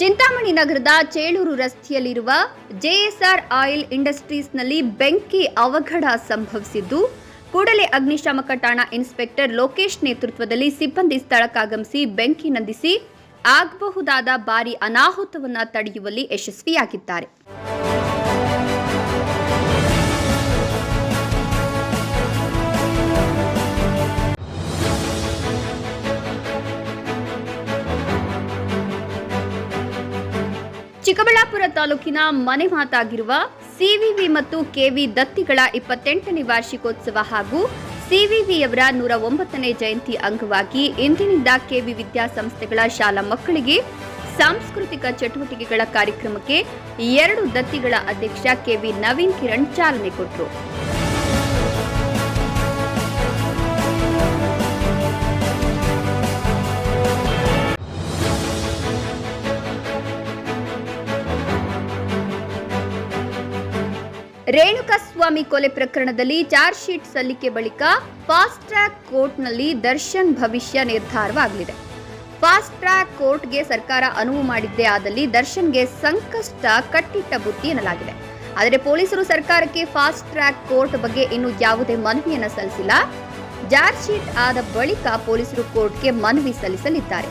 ಚಿಂತಾಮಣಿ ನಗರದ ಚೇಳೂರು ರಸ್ತೆಯಲ್ಲಿರುವ ಜೆಎಸ್ಆರ್ ಆಯಿಲ್ ಇಂಡಸ್ಟ್ರೀಸ್ನಲ್ಲಿ ಬೆಂಕಿ ಅವಘಡ ಸಂಭವಿಸಿದ್ದು, ಕೂಡಲೇ ಅಗ್ನಿಶಾಮಕ ಠಾಣಾ ಇನ್ಸ್ಪೆಕ್ಟರ್ ಲೋಕೇಶ್ ನೇತೃತ್ವದಲ್ಲಿ ಸಿಬ್ಬಂದಿ ಸ್ಥಳಕ್ಕಾಗಮಿಸಿ ಬೆಂಕಿ ನಂದಿಸಿ ಆಗಬಹುದಾದ ಭಾರಿ ಅನಾಹುತವನ್ನು ತಡೆಯುವಲ್ಲಿ ಯಶಸ್ವಿಯಾಗಿದ್ದಾರೆ. ಚಿಕ್ಕಬಳ್ಳಾಪುರ ತಾಲೂಕಿನ ಮನೆ ಮಾತಾಗಿರುವ ಸಿವಿವಿ ಮತ್ತು ಕೆವಿ ದತ್ತಿಗಳ ಇಪ್ಪತ್ತೆಂಟನೇ ವಾರ್ಷಿಕೋತ್ಸವ ಹಾಗೂ ಸಿವಿವಿಯವರ ನೂರ ಒಂಬತ್ತನೇ ಜಯಂತಿ ಅಂಗವಾಗಿ ಇಂದಿನಿಂದ ಕೆವಿ ವಿದ್ಯಾಸಂಸ್ಥೆಗಳ ಶಾಲಾ ಮಕ್ಕಳಿಗೆ ಸಾಂಸ್ಕೃತಿಕ ಚಟುವಟಿಕೆಗಳ ಕಾರ್ಯಕ್ರಮಕ್ಕೆ ಎರಡು ದತ್ತಿಗಳ ಅಧ್ಯಕ್ಷ ಕೆವಿ ನವೀನ್ ಕಿರಣ್ ಚಾಲನೆ ಕೊಟ್ಟರು ರೇಣುಕಸ್ವಾಮಿ ಕೊಲೆ ಪ್ರಕರಣದಲ್ಲಿ ಚಾರ್ಜ್ ಶೀಟ್ ಸಲ್ಲಿಕೆ ಬಳಿಕ ಫಾಸ್ಟ್ ಟ್ರ್ಯಾಕ್ ಕೋರ್ಟ್ನಲ್ಲಿ ದರ್ಶನ್ ಭವಿಷ್ಯ ನಿರ್ಧಾರವಾಗಲಿದೆ. ಫಾಸ್ಟ್ ಟ್ರ್ಯಾಕ್ ಕೋರ್ಟ್ಗೆ ಸರ್ಕಾರ ಅನುವು ಮಾಡಿದ್ದೇ ಆದಲ್ಲಿ ದರ್ಶನ್ಗೆ ಸಂಕಷ್ಟ ಕಟ್ಟಿಟ್ಟ ಬುತ್ತಿ ಎನ್ನಲಾಗಿದೆ. ಆದರೆ ಪೊಲೀಸರು ಸರ್ಕಾರಕ್ಕೆ ಫಾಸ್ಟ್ ಟ್ರ್ಯಾಕ್ ಕೋರ್ಟ್ ಬಗ್ಗೆ ಇನ್ನೂ ಯಾವುದೇ ಮನವಿಯನ್ನು ಸಲ್ಲಿಸಿಲ್ಲ. ಚಾರ್ಜ್ ಶೀಟ್ ಆದ ಬಳಿಕ ಪೊಲೀಸರು ಕೋರ್ಟ್ಗೆ ಮನವಿ ಸಲ್ಲಿಸಲಿದ್ದಾರೆ.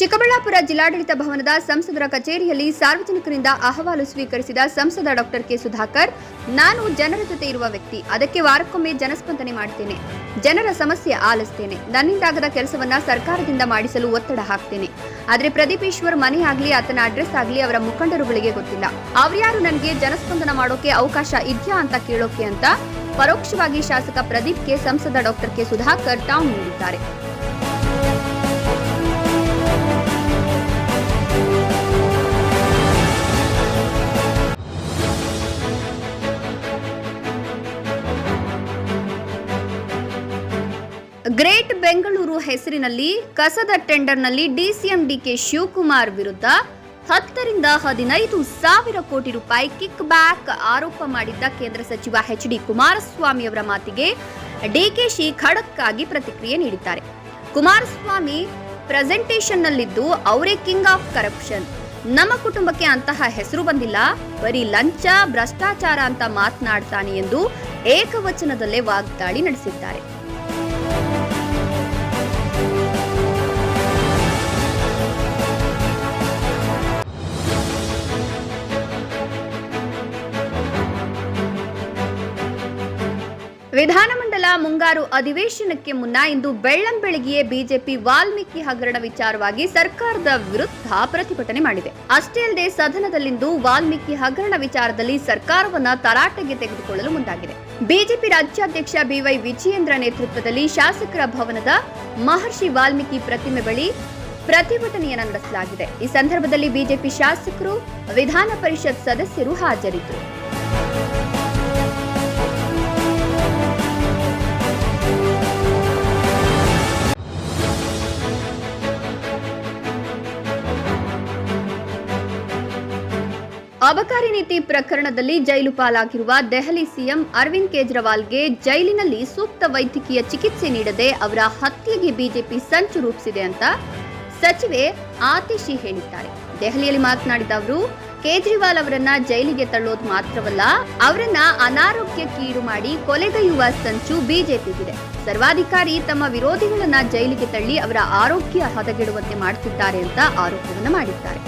ಚಿಕ್ಕಬಳ್ಳಾಪುರ ಜಿಲ್ಲಾಡಳಿತ ಭವನದ ಸಂಸದರ ಕಚೇರಿಯಲ್ಲಿ ಸಾರ್ವಜನಿಕರಿಂದ ಅಹವಾಲು ಸ್ವೀಕರಿಸಿದ ಸಂಸದ ಡಾಕ್ಟರ್ ಕೆ ಸುಧಾಕರ್, ನಾನು ಜನರ ಜೊತೆ ಇರುವ ವ್ಯಕ್ತಿ, ಅದಕ್ಕೆ ವಾರಕ್ಕೊಮ್ಮೆ ಜನಸ್ಪಂದನೆ ಮಾಡ್ತೇನೆ. ಜನರ ಸಮಸ್ಯೆ ಆಲಿಸ್ತೇನೆ. ನನ್ನಿಂದಾಗದ ಕೆಲಸವನ್ನ ಸರ್ಕಾರದಿಂದ ಮಾಡಿಸಲು ಒತ್ತಡ ಹಾಕ್ತೇನೆ. ಆದರೆ ಪ್ರದೀಪ್ ಈಶ್ವರ್ ಮನೆ ಆಗಲಿ, ಆತನ ಅಡ್ರೆಸ್ ಆಗಲಿ, ಅವರ ಮುಖಂಡರುಗಳಿಗೆ ಗೊತ್ತಿಲ್ಲ. ಅವ್ರ್ಯಾರು ನನಗೆ ಜನಸ್ಪಂದನ ಮಾಡೋಕೆ ಅವಕಾಶ ಇದೆಯಾ ಅಂತ ಕೇಳೋಕೆ ಅಂತ ಪರೋಕ್ಷವಾಗಿ ಶಾಸಕ ಪ್ರದೀಪ್ಗೆ ಸಂಸದ ಡಾಕ್ಟರ್ ಕೆ ಸುಧಾಕರ್ ಟಾಂಗ್ ನೀಡಿದ್ದಾರೆ. ಬೆಂಗಳೂರು ಹೆಸರಿನಲ್ಲಿ ಕಸದ ಟೆಂಡರ್ನಲ್ಲಿ ಡಿಸಿಎಂ ಡಿಕೆ ಶಿವಕುಮಾರ್ ವಿರುದ್ಧ ಹತ್ತರಿಂದ ಹದಿನೈದು ಸಾವಿರ ಕೋಟಿ ರೂಪಾಯಿ ಕಿಕ್ ಬ್ಯಾಕ್ ಆರೋಪ ಮಾಡಿದ್ದ ಕೇಂದ್ರ ಸಚಿವ ಎಚ್ ಡಿ ಕುಮಾರಸ್ವಾಮಿ ಅವರ ಮಾತಿಗೆ ಡಿಕೆಶಿ ಖಡಕ್ ಆಗಿ ಪ್ರತಿಕ್ರಿಯೆ ನೀಡಿದ್ದಾರೆ. ಕುಮಾರಸ್ವಾಮಿ ಪ್ರೆಸೆಂಟೇಷನ್ನಲ್ಲಿದ್ದು ಅವರೇ ಕಿಂಗ್ ಆಫ್ ಕರಪ್ಷನ್. ನಮ್ಮ ಕುಟುಂಬಕ್ಕೆ ಅಂತಹ ಹೆಸರು ಬಂದಿಲ್ಲ. ಬರೀ ಲಂಚ, ಭ್ರಷ್ಟಾಚಾರ ಅಂತ ಮಾತನಾಡ್ತಾನೆ ಎಂದು ಏಕವಚನದಲ್ಲೇ ವಾಗ್ದಾಳಿ ನಡೆಸಿದ್ದಾರೆ. ವಿಧಾನಮಂಡಲ ಮುಂಗಾರು ಅಧಿವೇಶನಕ್ಕೆ ಮುನ್ನ ಇಂದು ಬೆಳ್ಳಂಬೆಳಗ್ಗೆಯೇ ಬಿಜೆಪಿ ವಾಲ್ಮೀಕಿ ಹಗರಣ ವಿಚಾರವಾಗಿ ಸರ್ಕಾರದ ವಿರುದ್ಧ ಪ್ರತಿಭಟನೆ ಮಾಡಿದೆ. ಅಷ್ಟೇ ಅಲ್ಲದೆ ಸದನದಲ್ಲಿಂದು ವಾಲ್ಮೀಕಿ ಹಗರಣ ವಿಚಾರದಲ್ಲಿ ಸರ್ಕಾರವನ್ನ ತರಾಟೆಗೆ ತೆಗೆದುಕೊಳ್ಳಲು ಮುಂದಾಗಿದೆ. ಬಿಜೆಪಿ ರಾಜ್ಯಾಧ್ಯಕ್ಷ ಬಿವೈ ವಿಜಯೇಂದ್ರ ನೇತೃತ್ವದಲ್ಲಿ ಶಾಸಕರ ಭವನದ ಮಹರ್ಷಿ ವಾಲ್ಮೀಕಿ ಪ್ರತಿಮೆ ಬಳಿ ಪ್ರತಿಭಟನೆಯನ್ನು ನಡೆಸಲಾಗಿದೆ. ಈ ಸಂದರ್ಭದಲ್ಲಿ ಬಿಜೆಪಿ ಶಾಸಕರು ವಿಧಾನ ಪರಿಷತ್ ಸದಸ್ಯರು ಹಾಜರಿದ್ದರು. ಅಬಕಾರಿ ನೀತಿ ಪ್ರಕರಣದಲ್ಲಿ ಜೈಲು ಪಾಲಾಗಿರುವ ದೆಹಲಿ ಸಿಎಂ ಅರವಿಂದ್ ಕೇಜ್ರಿವಾಲ್ಗೆ ಜೈಲಿನಲ್ಲಿ ಸೂಕ್ತ ವೈದ್ಯಕೀಯ ಚಿಕಿತ್ಸೆ ನೀಡದೆ ಅವರ ಹತ್ಯೆಗೆ ಬಿಜೆಪಿ ಸಂಚು ರೂಪಿಸಿದೆ ಅಂತ ಸಚಿವೆ ಆತಿಶಿ ಹೇಳಿದ್ದಾರೆ. ದೆಹಲಿಯಲ್ಲಿ ಮಾತನಾಡಿದ ಅವರು, ಕೇಜ್ರಿವಾಲ್ ಅವರನ್ನ ಜೈಲಿಗೆ ತಳ್ಳೋದು ಮಾತ್ರವಲ್ಲ, ಅವರನ್ನ ಅನಾರೋಗ್ಯಕ್ಕೀಡು ಮಾಡಿ ಕೊಲೆಗೈಯುವ ಸಂಚು ಬಿಜೆಪಿಗಿದೆ. ಸರ್ವಾಧಿಕಾರಿ ತಮ್ಮ ವಿರೋಧಿಗಳನ್ನ ಜೈಲಿಗೆ ತಳ್ಳಿ ಅವರ ಆರೋಗ್ಯ ಹದಗೆಡುವಂತೆ ಮಾಡುತ್ತಿದ್ದಾರೆ ಅಂತ ಆರೋಪವನ್ನು ಮಾಡಿದ್ದಾರೆ.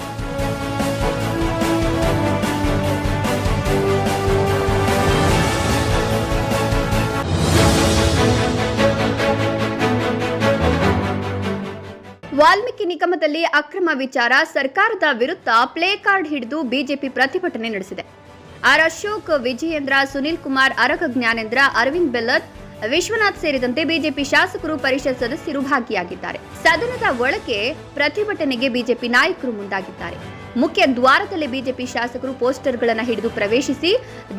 ವಾಲ್ಮೀಕಿ ನಿಗಮದಲ್ಲಿ ಅಕ್ರಮ ವಿಚಾರ ಸರ್ಕಾರದ ವಿರುದ್ಧ ಪ್ಲೇ ಕಾರ್ಡ್ ಹಿಡಿದು ಬಿಜೆಪಿ ಪ್ರತಿಭಟನೆ ನಡೆಸಿದೆ. ಆರ್ ಅಶೋಕ್, ವಿಜಯೇಂದ್ರ, ಸುನಿಲ್ ಕುಮಾರ್, ಅರಗ ಜ್ಞಾನೇಂದ್ರ, ಅರವಿಂದ್ ಬೆಲ್ಲತ್, ವಿಶ್ವನಾಥ್ ಸೇರಿದಂತೆ ಬಿಜೆಪಿ ಶಾಸಕರು ಪರಿಷತ್ ಸದಸ್ಯರು ಭಾಗಿಯಾಗಿದ್ದಾರೆ. ಸದನದ ಒಳಗೆ ಪ್ರತಿಭಟನೆಗೆ ಬಿಜೆಪಿ ನಾಯಕರು ಮುಂದಾಗಿದ್ದಾರೆ. ಮುಖ್ಯ ದ್ವಾರದಲ್ಲಿ ಬಿಜೆಪಿ ಶಾಸಕರು ಪೋಸ್ಟರ್ಗಳನ್ನು ಹಿಡಿದು ಪ್ರವೇಶಿಸಿ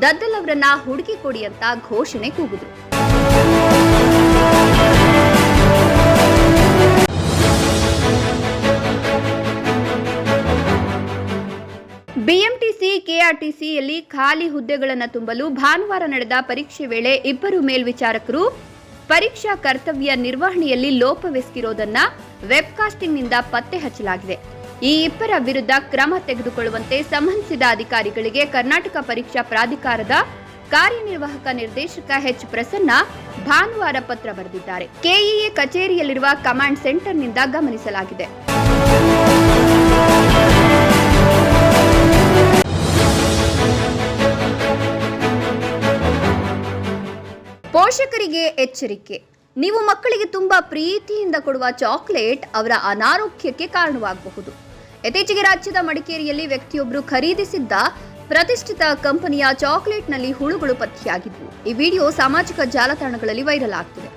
ದದ್ದಲ್ ಅವರನ್ನ ಹುಡುಕಿ ಕೊಡಿ ಅಂತ ಘೋಷಣೆ ಕೂಗಿದ್ರು. ಕೆಆರ್ಟಿಸಿಯಲ್ಲಿ ಖಾಲಿ ಹುದ್ದೆಗಳನ್ನು ತುಂಬಲು ಭಾನುವಾರ ನಡೆದ ಪರೀಕ್ಷೆ ವೇಳೆ ಇಬ್ಬರು ಮೇಲ್ವಿಚಾರಕರು ಪರೀಕ್ಷಾ ಕರ್ತವ್ಯ ನಿರ್ವಹಣೆಯಲ್ಲಿ ಲೋಪವೆಸಗಿರೋದನ್ನ ವೆಬ್ಕಾಸ್ಟಿಂಗ್ನಿಂದ ಪತ್ತೆ ಹಚ್ಚಲಾಗಿದೆ. ಈ ಇಬ್ಬರ ವಿರುದ್ಧ ಕ್ರಮ ತೆಗೆದುಕೊಳ್ಳುವಂತೆ ಸಂಬಂಧಿಸಿದ ಅಧಿಕಾರಿಗಳಿಗೆ ಕರ್ನಾಟಕ ಪರೀಕ್ಷಾ ಪ್ರಾಧಿಕಾರದ ಕಾರ್ಯನಿರ್ವಾಹಕ ನಿರ್ದೇಶಕ ಎಚ್ ಪ್ರಸನ್ನ ಭಾನುವಾರ ಪತ್ರ ಬರೆದಿದ್ದಾರೆ. ಕೆಇಎ ಕಚೇರಿಯಲ್ಲಿರುವ ಕಮಾಂಡ್ ಸೆಂಟರ್ನಿಂದ ಗಮನಿಸಲಾಗಿದೆ. ಎಚ್ಚರಿಕೆ. ನೀವು ಮಕ್ಕಳಿಗೆ ತುಂಬಾ ಪ್ರೀತಿಯಿಂದ ಕೊಡುವ ಚಾಕ್ಲೇಟ್ ಅವರ ಅನಾರೋಗ್ಯಕ್ಕೆ ಕಾರಣವಾಗಬಹುದು. ಇತ್ತೀಚೆಗೆ ರಾಜ್ಯದ ಮಡಿಕೇರಿಯಲ್ಲಿ ವ್ಯಕ್ತಿಯೊಬ್ಬರು ಖರೀದಿಸಿದ್ದ ಪ್ರತಿಷ್ಠಿತ ಕಂಪನಿಯ ಚಾಕ್ಲೇಟ್ನಲ್ಲಿ ಹುಳುಗಳು ಪತ್ತೆಯಾಗಿದ್ವು. ಈ ವಿಡಿಯೋ ಸಾಮಾಜಿಕ ಜಾಲತಾಣಗಳಲ್ಲಿ ವೈರಲ್ ಆಗ್ತಿದೆ.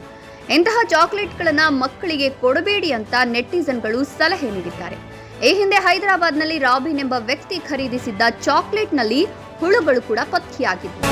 ಇಂತಹ ಚಾಕ್ಲೇಟ್ಗಳನ್ನ ಮಕ್ಕಳಿಗೆ ಕೊಡಬೇಡಿ ಅಂತ ನೆಟ್ಟಿಸನ್ಗಳು ಸಲಹೆ ನೀಡಿದ್ದಾರೆ. ಈ ಹಿಂದೆ ಹೈದರಾಬಾದ್ನಲ್ಲಿ ರಾಬಿನ್ ಎಂಬ ವ್ಯಕ್ತಿ ಖರೀದಿಸಿದ್ದ ಚಾಕ್ಲೇಟ್ನಲ್ಲಿ ಹುಳುಗಳು ಕೂಡ ಪತ್ತೆಯಾಗಿದ್ವು.